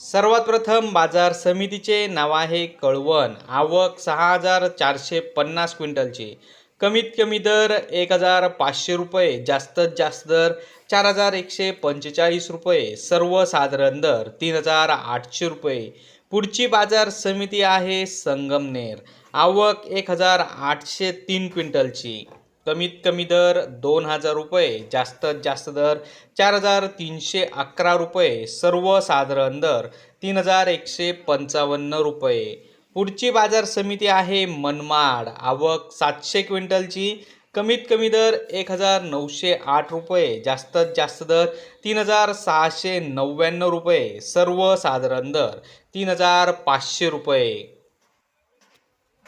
सर्वात प्रथम बाजार समितीचे नाव आहे कळवण. आवक सहा हजार चारशे पन्नास क्विंटलची. कमीत कमी दर एक हजार पाचशे रुपये जास्तीत जास्त दर चार हजार एकशे पंचेचाळीस रुपये सर्वसाधारण दर तीन हजार आठशे रुपये. पुढची बाजार समिती आहे संगमनेर. आवक एक हजार आठशे तीन क्विंटलची. कमीत कमी दर दोन हजार रुपये जास्तीत जास्त दर चार हजार तीनशे अकरा रुपये सर्वसाधारण दर तीन हजार एकशे पंचावन्न रुपये. पुढची बाजार समिती आहे मनमाड. आवक सातशे क्विंटलची कमीत कमी दर एक हजार नऊशे आठ रुपये जास्तीत जास्त दर तीन हजार सहाशे नव्याण्णव रुपये सर्वसाधारण दर तीन हजार पाचशे रुपये.